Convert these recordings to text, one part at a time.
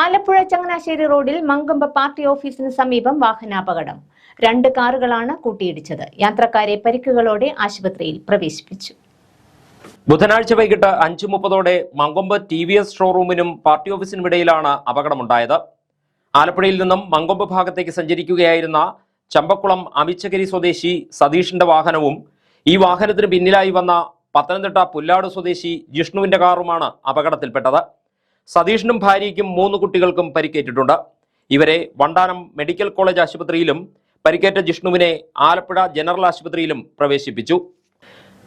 ആലപ്പുഴ ചങ്ങനാശ്ശേരി റോഡിൽ മങ്കമ്പ പാർട്ടി ഓഫീസിന് സമീപം വാഹനാപകടം. രണ്ട് കാറുകളാണ് കൂട്ടിയിടിച്ചത്. യാത്രക്കാരെ പരിക്കുകളോടെ ആശുപത്രിയിൽ പ്രവേശിപ്പിച്ചു. ബുധനാഴ്ച വൈകിട്ട് അഞ്ചു മുപ്പതോടെ മങ്കൊമ്പ് ടി വി എസ് ഷോറൂമിനും പാർട്ടി ഓഫീസിനും ഇടയിലാണ് അപകടമുണ്ടായത്. ആലപ്പുഴയിൽ നിന്നും മങ്കൊമ്പ് ഭാഗത്തേക്ക് സഞ്ചരിക്കുകയായിരുന്ന ചമ്പക്കുളം അമിച്ചകരി സ്വദേശി സതീഷിന്റെ വാഹനവും ഈ വാഹനത്തിന് പിന്നിലായി വന്ന പത്തനംതിട്ട പുല്ലാട് സ്വദേശി ജിഷ്ണുവിന്റെ കാറുമാണ് അപകടത്തിൽപ്പെട്ടത്. സതീഷിനും ഭാര്യയ്ക്കും മൂന്ന് കുട്ടികൾക്കും പരിക്കേറ്റിട്ടുണ്ട്. ഇവരെ വണ്ടാനം മെഡിക്കൽ കോളേജ് ആശുപത്രിയിലും പരിക്കേറ്റ ജിഷ്ണുവിനെ ആലപ്പുഴ ജനറൽ ആശുപത്രിയിലും പ്രവേശിപ്പിച്ചു.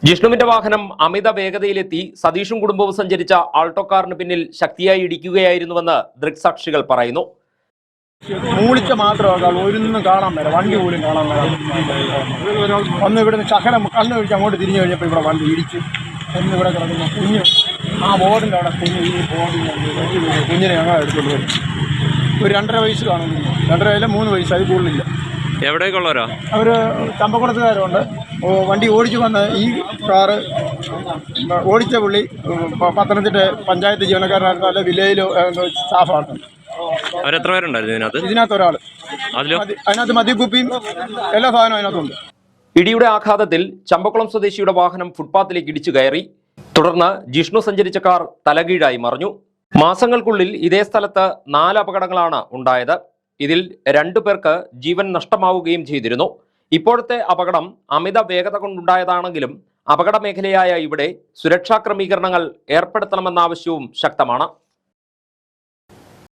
ജിഷ്ണുവിന്റെ വാഹനം അമിത വേഗതയിലെത്തി സതീഷും കുടുംബവും സഞ്ചരിച്ച ആൾട്ടോ കാറിന് പിന്നിൽ ശക്തിയായി ഇടിക്കുകയായിരുന്നുവെന്ന് ദൃക്സാക്ഷികൾ പറയുന്നു. മൂളിച്ച ഒരൊന്നും കാണാൻ മേല വണ്ടി പോലും കാണാൻ മേല. ഒന്ന് ഇവിടുന്ന് ശകലം കണ്ണ് കഴിച്ച് അങ്ങോട്ട് തിരിഞ്ഞു കഴിഞ്ഞപ്പോൾ ഇവിടെ വണ്ടി ഇടിച്ച്. ഒന്ന് ഇവിടെ കിടക്കുന്ന കുഞ്ഞ് ആ ബോർഡിന്റെ അവിടെ കുഞ്ഞ് ഈ ബോർഡിൽ കുഞ്ഞിനെ ഞങ്ങൾ എടുത്തുകൊണ്ട് വരും. ഒരു രണ്ടര വയസ്സ് കാണുന്നു. രണ്ടര അല്ല മൂന്ന് വയസ്സ് അത് കൂടുതലില്ല. എവിടേക്കുള്ളവരാ? അവർ ചമ്പക്കുളത്തുകാരുണ്ട് ഓ, വണ്ടി ഓടിച്ചു വന്ന ഈ കാറ് ഓടിച്ച പുള്ളി പത്തനംതിട്ട പഞ്ചായത്ത് ജീവനക്കാരനായിരുന്നു അല്ല വില്ലേജിലോ സ്റ്റാഫാണ്. അവരെത്ര പേരുണ്ടായിരുന്നു ഇതിനകത്ത്? ഇതിനകത്ത് ഒരാൾ അതിനകത്ത് മദ്യക്കുപ്പിയും എല്ലാ സാധനവും അതിനകത്തുണ്ട്. ഇടിയുടെ ആഘാതത്തിൽ ചമ്പക്കുളം സ്വദേശിയുടെ വാഹനം ഫുട്പാത്തിലേക്ക് ഇടിച്ചു കയറി. തുടർന്ന് ജിഷ്ണു സഞ്ചരിച്ച കാർ തലകീഴായി മറിഞ്ഞു. മാസങ്ങൾക്കുള്ളിൽ ഇതേ സ്ഥലത്ത് നാല് അപകടങ്ങളാണ് ഉണ്ടായത്. ഇതിൽ രണ്ടു പേർക്ക് ജീവൻ നഷ്ടമാവുകയും ചെയ്തിരുന്നു. ഇപ്പോഴത്തെ അപകടം അമിത വേഗത കൊണ്ടുണ്ടായതാണെങ്കിലും അപകട മേഖലയായ ഇവിടെ സുരക്ഷാ ക്രമീകരണങ്ങൾ ഏർപ്പെടുത്തണമെന്ന ആവശ്യവും ശക്തമാണ്.